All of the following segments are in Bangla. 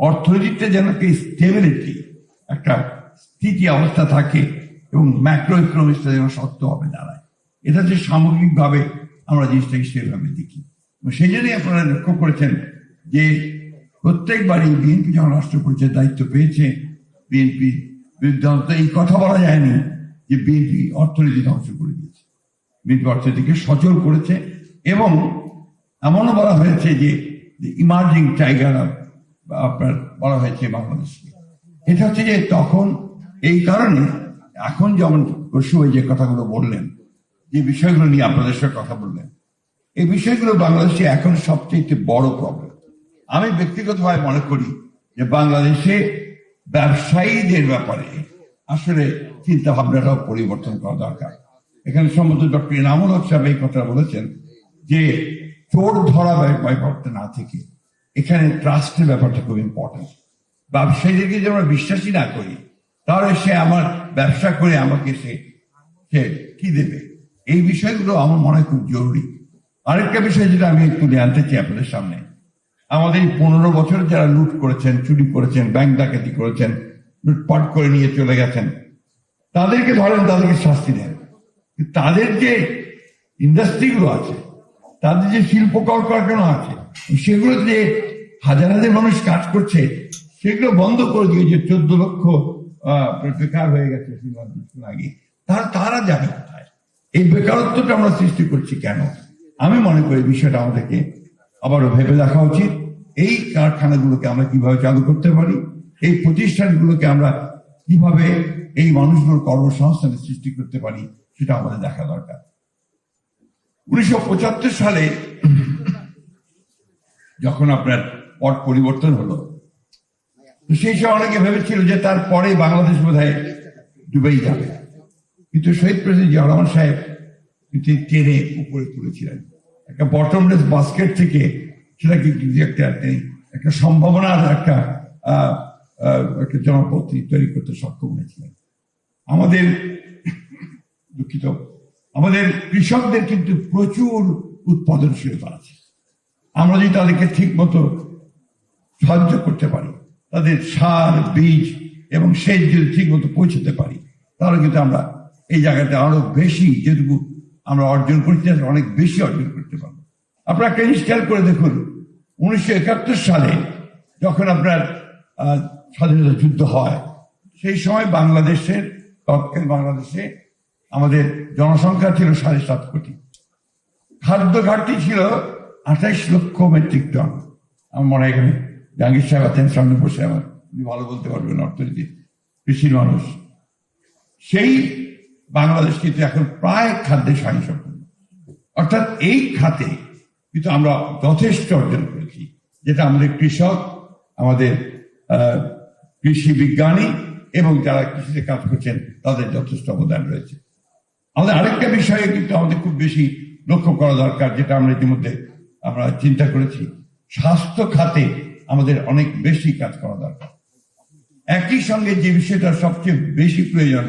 অর্থনীতিতে যেন একটা স্টেবিলিটি একটা স্থিতি অবস্থা থাকে এবং ম্যাক্রো ইকোনমিক্সটা যেন শক্ত হবে দাঁড়ায়। এটা যে সামগ্রিকভাবে আমরা জিনিসটাকে সেভাবে দেখি। সেই জন্যই আপনারা লক্ষ্য করেছেন যে প্রত্যেকবারই বিএনপি যখন রাষ্ট্র পরিচয়ের দায়িত্ব পেয়েছে বিএনপি বিরুদ্ধে এই কথা বলা যায়নি যে বিএনপি অর্থনীতি ধ্বংস করে দিয়েছে। বিএনপি অর্থনীতিকে সচল করেছে এবং এমনও বলা হয়েছে যে ইমার্জিং টাইগার আপনার বলা হয়েছে বাংলাদেশকে এটা হচ্ছে যে তখন এই কারণে এখন যেমন কসুভাই যে কথাগুলো বললেন, যে বিষয়গুলো নিয়ে আপনাদের সঙ্গে কথা বললেন, এই বিষয়গুলো বাংলাদেশে এখন সবচেয়ে বড় প্রবলেম আমি ব্যক্তিগতভাবে মনে করি যে বাংলাদেশে ব্যবসায়ীদের ব্যাপারে আসলে চিন্তা ভাবনাটাও পরিবর্তন করা দরকার। এখানে সম্ভবত ডক্টর ইনামুল হক সাহেব এই কথা বলেছেন যে চোর ধরা ব্যাপ- ব্যাপারটা না থেকে এখানে ট্রাস্টের ব্যাপারটা খুব ইম্পর্টেন্ট ব্যবসায়ীদেরকে যদি আমরা বিশ্বাসী না করি, তাহলে সে আমার ব্যবসা করে আমাকে সে সে কি দেবে? এই বিষয়গুলো আমার মনে হয় খুব জরুরি। আরেকটা বিষয় যেটা আমি একটু জানতে চাই আপনাদের সামনে। আমাদের পনেরো বছর যারা লুট করেছেন, চুরি করেছেন ব্যাংক ডাকাতি করেছেন, লুটপাট করে নিয়ে চলে গেছেন, তাদেরকে ধরেন তাদেরকে শাস্তি দেন। তাদের যে ইন্ডাস্ট্রিগুলো আছে, তাদের যে শিল্প কলকারখানা আছে সেগুলো যে হাজার হাজার মানুষ কাজ করছে, সেগুলো বন্ধ করে দিয়ে যে চোদ্দ লক্ষ বেকার হয়ে গেছে আগে তার, তারা যাবে কোথায়। এই বেকারত্বটা আমরা সৃষ্টি করছি কেন? আমি মনে করি বিষয়টা আমাদেরকে আবারও ভেবে দেখা উচিত। এই কারখানাগুলোকে আমরা কীভাবে চালু করতে পারি? এই প্রতিষ্ঠানগুলোকে আমরা কীভাবে এই মানুষগুলোর কর্মসংস্থানের সৃষ্টি করতে পারি? সেটা আমাদের দেখা দরকার। উনিশশো পঁচাত্তর সালে যখন আপনার পট পরিবর্তন হলো, তো সেই সময় অনেকে ভেবেছিল যে তারপরে বাংলাদেশ বোধ হয় ডুবেই যাবে। কিন্তু শহীদ প্রেসিডেন্ট জিয়া রহমান সাহেব কিন্তু টেনে উপরে তুলেছিলেন। একটা বটমলেস বাস্কেট থেকে সেটাকে কিন্তু একটা তিনি একটা সম্ভাবনার একটা একটা জনপথ তৈরি করতে সক্ষম হয়েছিলেন। আমাদের দুঃখিত, আমাদের কৃষকদের কিন্তু প্রচুর উৎপাদনশীলতা আছে। আমরা যদি তাদেরকে ঠিক মতো সাহায্য করতে পারি তাদের সার বীজ এবং সেচ যদি ঠিক মতো পৌঁছতে পারি তাহলে কিন্তু আমরা এই জায়গাতে আরও বেশি যেটুকু আমরা অর্জন চাই, অনেক বেশি অর্জন করতে পারব। আপনারা একটা জিনিস খেয়াল করে দেখুন উনিশশো একাত্তর সালে যখন আপনার স্বাধীনতা যুদ্ধ হয় সেই সময় বাংলাদেশের তৎকালীন বাংলাদেশে আমাদের জনসংখ্যা ছিল সাড়ে সাত কোটি। খাদ্য ঘাটতি ছিল আঠাইশ লক্ষ মেট্রিক টন আমার মনে হয় এখানে জাহাঙ্গীর সাহেব আছেন সামনে বসে আমার উনি ভালো বলতে পারবেন অর্থনীতি কৃষির মানুষ। সেই বাংলাদেশ কিন্তু এখন প্রায় খাদ্যে স্বয়ংসম্পূর্ণ অর্থাৎ এই খাতে কিন্তু আমরা যথেষ্ট অর্জন করেছি। যেটা আমাদের কৃষক, আমাদের কৃষি বিজ্ঞানী এবং যারা কৃষিতে কাজ করছেন, তাদের যথেষ্ট অবদান রয়েছে। আমাদের আরেকটা বিষয়ে কিন্তু আমাদের খুব বেশি লক্ষ্য করা দরকার, যেটা আমরা ইতিমধ্যে আমরা চিন্তা করেছি, স্বাস্থ্য খাতে আমাদের অনেক বেশি কাজ করা দরকার। একই সঙ্গে যে বিষয়টা সবচেয়ে বেশি প্রয়োজন,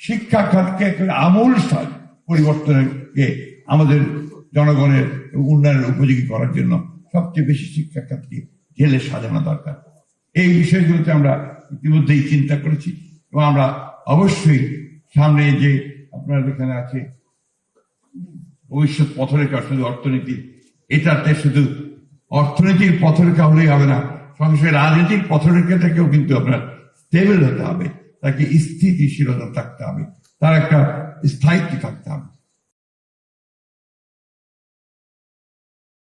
শিক্ষা খাতকে আমূল পরিবর্তনকে আমাদের জনগণের উন্নয়নের উপযোগী করার জন্য সবচেয়ে বেশি শিক্ষা খাতকে ঢেলে সাজানো দরকার। এই বিষয়গুলোতে আমরা ইতিমধ্যেই চিন্তা করেছি এবং আমরা অবশ্যই সামনে যে আপনার এখানে আছে, ভবিষ্যৎ পথরেখা, শুধু অর্থনীতি এটাতে শুধু অর্থনীতির পথরেখা হলেই হবে না সঙ্গে রাজনীতির পথরেখা পথরেখাটাকেও কিন্তু আপনার স্টেবল হতে হবে। তাকে স্থিতিশীলতা থাকতে হবে। তার একটা স্থায়িত্ব থাকতে হবে।